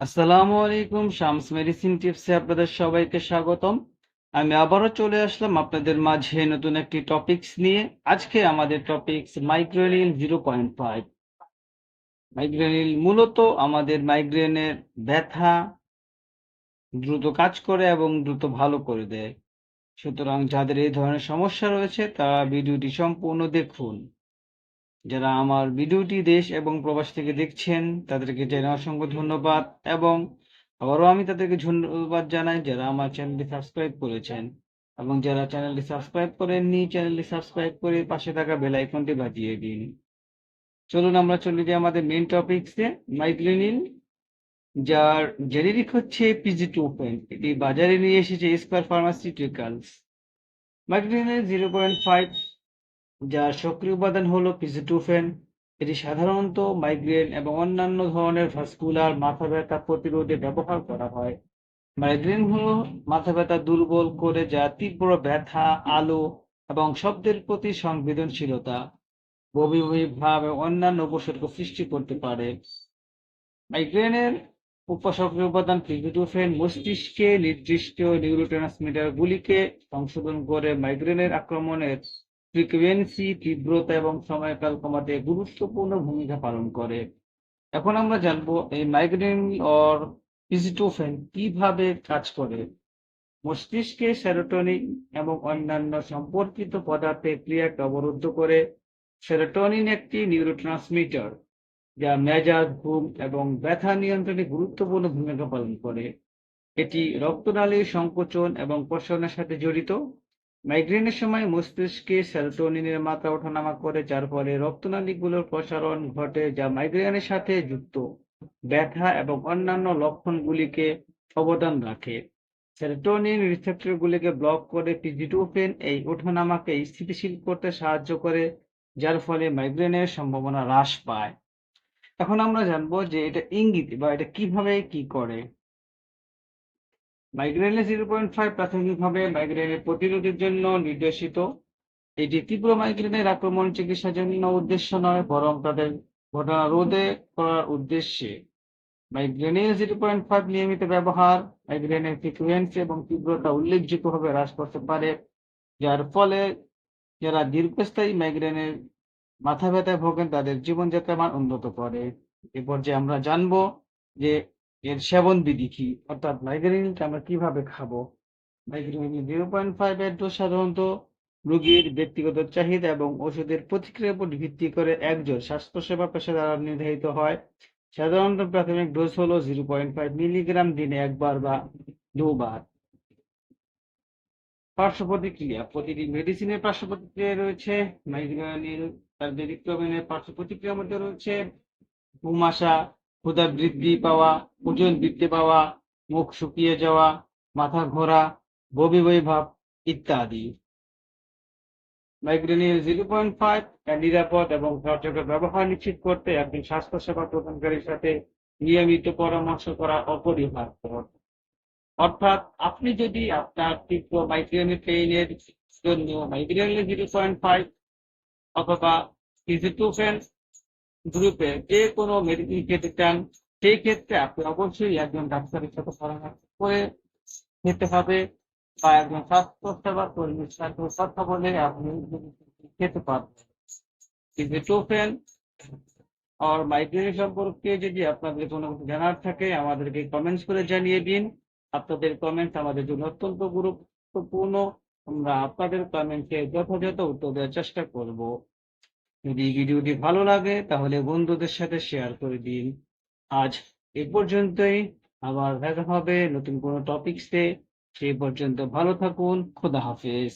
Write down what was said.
আসসালামু আলাইকুম, শামস মেডিসিন টিপসে আপনাদের সবাইকে স্বাগতম। আমি আবারও চলে আসলাম আপনাদের মাঝে নতুন একটি টপিকস নিয়ে। আজকে আমাদের topics Migrenil zero point five Migrenil মূলত আমাদের মাইগ্রেনের ব্যথা দ্রুত কাজ করে এবং দ্রুত ভালো করে দেয়। সুতরাং যাদের এই ধরনের সমস্যা রয়েছে, তারা ভিডিওটি সম্পূর্ণ দেখুন। যারা আমার ভিডিওটি দেশ এবং প্রবাস থেকে দেখছেন, তাদেরকে জানাই অসংখ্য ধন্যবাদ এবং আবারও আমি তাদেরকে ধন্যবাদ জানাই যারা আমার চ্যানেলটি সাবস্ক্রাইব করেছেন এবং যারা চ্যানেলটি সাবস্ক্রাইব করেননি, চ্যানেলটি সাবস্ক্রাইব করে পাশে থাকা বেল আইকনটি বাজিয়ে দিন। চলুন আমরা চলে যাই আমাদের মেইন টপিকসে মাইগ্রেনিল যার জেনেরিক হচ্ছে পিজি টু পয়েন্ট এটি বাজারে নিয়ে এসেছে Square Pharmaceuticals Migrenil zero point five যার সক্রিয় উপাদান হলো পিজিটুফেন। এটি সাধারণত মাইগ্রেন এবং অন্যান্য ধরনের ভাস্কুলার মাথা ব্যথা প্রতিরোধে ব্যবহার করা হয়। মাইগ্রেন হলো মাথা ব্যথা দুর্বল করে, যা তীব্র ব্যথা, আলো এবং শব্দের প্রতি সংবেদনশীলতা বমি বমি ভাব এবং অন্যান্য উপসর্গ সৃষ্টি করতে পারে। মাইগ্রেনের উপসক্রিয় উপাদান পিজিটুফেন মস্তিষ্কে নির্দিষ্ট নিউরোট্রান্সমিটার গুলিকে সংশোধন করে মাইগ্রেনের আক্রমণের ফ্রিকোয়েন্সি, তীব্রতা এবং সময়কাল কমাতে গুরুত্বপূর্ণ ভূমিকা পালন করে। এখন আমরা জানব এই মাইগ্রেন অর পিজিটোফেন কীভাবে কাজ করে। মস্তিষ্কে সেরোটোনিন এবং অন্যান্য সম্পর্কিত পদার্থের ক্রিয়াকে অবরুদ্ধ করে। সেরোটনিন একটি নিউরোট্রান্সমিটার যা মেজাজ, ঘুম এবং ব্যথা নিয়ন্ত্রণে গুরুত্বপূর্ণ ভূমিকা পালন করে। এটি রক্তনালীর সংকোচন এবং প্রসারণের সাথে জড়িত। মাইগ্রেনের সময় মস্তিষ্কে সেরোটোনিনের মাত্রা ওঠানামা করে, যার ফলে রক্তনালীগুলোর প্রসারণ ঘটে, যা মাইগ্রেনের সাথে যুক্ত। ব্যথা এবং অন্যান্য লক্ষণগুলিকে অবদান রাখে। সেরোটোনিন রিসেপ্টরগুলিকে ব্লক করে পিজিটোফেন এই ওঠানামাকে স্থিতিশীল করতে সাহায্য করে, যার ফলে মাইগ্রেনের সম্ভাবনা হ্রাস পায়। এখন আমরা জানব যে এটা ইঙ্গিত বা এটা কীভাবে কি করে। মাইগ্রেনের জিরো পয়েন্ট ফাইভ প্রাথমিকভাবে মাইগ্রেনের প্রতিরোধের জন্য নির্দেশিত। এটি তীব্র মাইগ্রেনের আক্রমণ চিকিৎসার জন্য উদ্দেশ্য নয়, বরং তাদের ঘটনা রোধে করার উদ্দেশ্যে। মাইগ্রেনের জিরো পয়েন্ট ফাইভ নিয়মিত ব্যবহার মাইগ্রেনের ফ্রিকুয়েন্সি এবং তীব্রতা উল্লেখযোগ্যভাবে হ্রাস করতে পারে, যার ফলে যারা দীর্ঘস্থায়ী মাইগ্রেনের মাথা ব্যথায় ভোগেন তাদের জীবনযাত্রার মান উন্নত করে। এ পর্যায়ে আমরা জানব যে এর সেবন বিধি কি? অর্থাৎ মাইগ্রেনিনকে আমরা কীভাবে খাব? মাইগ্রেনিন জিরো পয়েন্ট ফাইভ এর ডোজ সাধারণত রোগীর ব্যক্তিগত চাহিদা এবং ওষুধের প্রতিক্রিয়ার উপর ভিত্তি করে একজন স্বাস্থ্যসেবা দ্বারা নির্ধারিত হয়। সাধারণত প্রাথমিক ডোজ হলো জিরো পয়েন্ট ফাইভ মিলিগ্রাম দিনে একবার বা দুবার। পার্শ্ব প্রতিক্রিয়া প্রতিটি মেডিসিনের পার্শ্ব প্রতিক্রিয়া রয়েছে মাইগ্রেনিল তার ব্যতিক্রমের পার্শ্ব প্রতিক্রিয়ার মধ্যে রয়েছে, ঘুম আসা ক্ষুধা বৃদ্ধি পাওয়া, ওজন বৃদ্ধি পাওয়া, মুখ শুকিয়ে যাওয়া, মাথা ঘোরা, বমি বমি ভাব ইত্যাদি মাইগ্রেনিল জিরো পয়েন্ট ফাইভ নিরাপদ এবং কার্যকর ব্যবহার নিশ্চিত করতে একজন স্বাস্থ্যসেবা প্রদানকারীর সাথে নিয়মিত পরামর্শ করা অপরিহার্য। অর্থাৎ আপনি যদি আপনার তীব্র মাইগ্রেনের পেইনের জন্য মাইগ্রেনিল জিরো পয়েন্ট ফাইভ অথবা ইজিটুফেন গ্রুপে যে কোনো মেডিসিন খেতে চান, সেই ক্ষেত্রে আপনি অবশ্যই একজন ডাক্তারের সাথে পরামর্শ করে খেতে হবে বা একজন স্বাস্থ্য সেবা কর্মীর সাথে কথা বলে আপনি খেতে পারবেন। আর মাইগ্রেন সম্পর্কে যদি আপনাদের কোনো কিছু জানার থাকে, আমাদেরকে কমেন্টস করে জানিয়ে দিন। আপনাদের কমেন্টস আমাদের জন্য অত্যন্ত গুরুত্বপূর্ণ। আমরা আপনাদের কমেন্টকে যথাযথ উত্তর দেওয়ার চেষ্টা করব। যদি ভিডিওটি ভালো লাগে, তাহলে বন্ধুদের সাথে শেয়ার করে দিন। আজ এ পর্যন্তই। আবার দেখা হবে নতুন কোনো টপিকসে সেই পর্যন্ত ভালো থাকুন। খোদা হাফেজ।